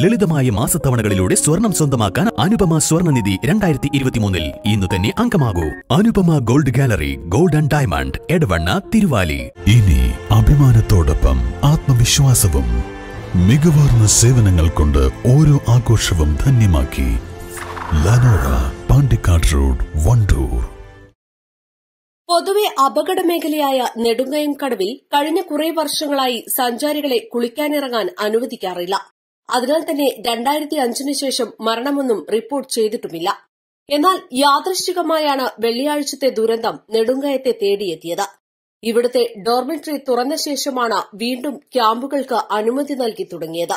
ലളിതമായ മാസത്തവണകളിലൂടെ സ്വർണം സ്വന്തമാക്കാൻ അനുപമ സ്വർണനിധി രണ്ടായിരത്തി ഇരുപത്തിമൂന്നിൽ ഇന്ന് തന്നെ അംഗമാകൂ. Anupama gold gallery gold and diamond Edavanna Thiruvali. ഇനി അഭിമാനത്തോടൊപ്പം ആത്മവിശ്വാസവും മികവാർന്ന സേവനങ്ങൾ കൊണ്ട് ഓരോ ആഘോഷവും ധന്യമാക്കി. ലനോറ പാണ്ടിക്കാട് റോഡ് വണ്ടൂർ. പൊതുവെ അപകട മേഖലയായ നെടുങ്കയം കടവിൽ കഴിഞ്ഞ കുറേ വർഷങ്ങളായി സഞ്ചാരികളെ കുളിക്കാനിറങ്ങാൻ അനുവദിക്കാറില്ല. അതിനാൽ തന്നെ രണ്ടായിരത്തി അഞ്ചിന് ശേഷം മരണമൊന്നും റിപ്പോർട്ട് ചെയ്തിട്ടുമില്ല. എന്നാൽ യാദൃശ്ചികമായാണ് വെള്ളിയാഴ്ചത്തെ ദുരന്തം നെടുങ്കയത്തെ തേടിയെത്തിയത്. ഇവിടുത്തെ ഡോർമെട്രി തുറന്ന ശേഷമാണ് വീണ്ടും ക്യാമ്പുകൾക്ക് അനുമതി നൽകി തുടങ്ങിയത്.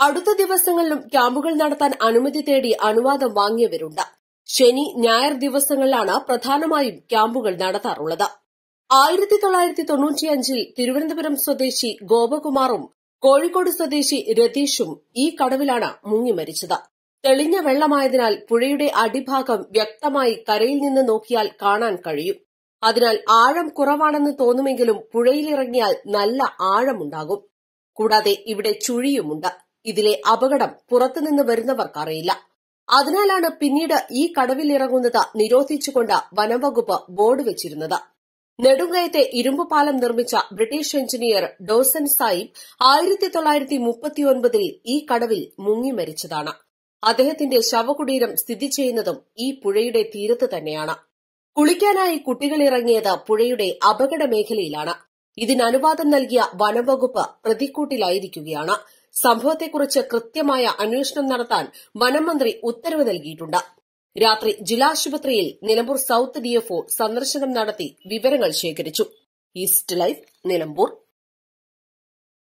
അടുത്ത ദിവസങ്ങളിലും ക്യാമ്പുകൾ നടത്താൻ അനുമതി തേടി അനുവാദം വാങ്ങിയവരുണ്ട്. ശനി ഞായർ ദിവസങ്ങളിലാണ് പ്രധാനമായും ക്യാമ്പുകൾ നടത്താറുള്ളത്. ആയിരത്തി തൊള്ളായിരത്തി തൊണ്ണൂറ്റിയഞ്ചിൽ തിരുവനന്തപുരം സ്വദേശി ഗോപകുമാറും കോഴിക്കോട് സ്വദേശി രതീഷും ഈ കടവിലാണ് മുങ്ങി മരിച്ചത്. തെളിഞ്ഞ വെള്ളമായതിനാൽ പുഴയുടെ അടിഭാഗം വ്യക്തമായി കരയിൽ നിന്ന് നോക്കിയാൽ കാണാൻ കഴിയും. അതിനാൽ ആഴം കുറവാണെന്ന് തോന്നുമെങ്കിലും പുഴയിലിറങ്ങിയാൽ നല്ല ആഴമുണ്ടാകും. കൂടാതെ ഇവിടെ ചുഴിയുമുണ്ട്. ഇതിലെ അപകടം പുറത്തുനിന്ന് വരുന്നവർക്കറിയില്ല. അതിനാലാണ് പിന്നീട് ഈ കടവിലിറങ്ങുന്നത് നിരോധിച്ചുകൊണ്ട് വനംവകുപ്പ് ബോർഡ് വെച്ചിരുന്നത്. നെടുങ്കയത്തെ ഇരുമ്പുപാലം നിർമ്മിച്ച ബ്രിട്ടീഷ് എഞ്ചിനീയർ ഡോസൻ സായിബ് ആയിരത്തി തൊള്ളായിരത്തി മുപ്പത്തിയൊൻപതിൽ ഈ കടവിൽ മുങ്ങി മരിച്ചതാണ്. അദ്ദേഹത്തിന്റെ ശവകുടീരം സ്ഥിതി ചെയ്യുന്നതും ഈ പുഴയുടെ തീരത്ത് തന്നെയാണ്. കുളിക്കാനായി കുട്ടികൾ ഇറങ്ങിയത് പുഴയുടെ അപകട മേഖലയിലാണ്. ഇതിനനുവാദം നൽകിയ വനംവകുപ്പ് പ്രതിക്കൂട്ടിലായിരിക്കുകയാണ്. സംഭവത്തെക്കുറിച്ച് കൃത്യമായ അന്വേഷണം നടത്താൻ വനം മന്ത്രി ഉത്തരവ് നൽകിയിട്ടുണ്ട്. രാത്രി ജില്ലാശുപത്രിയിൽ നിലമ്പൂർ സൌത്ത് ഡിഎഫ്ഒ സന്ദർശനം നടത്തി വിവരങ്ങൾ ശേഖരിച്ചു. East Life Nilambur.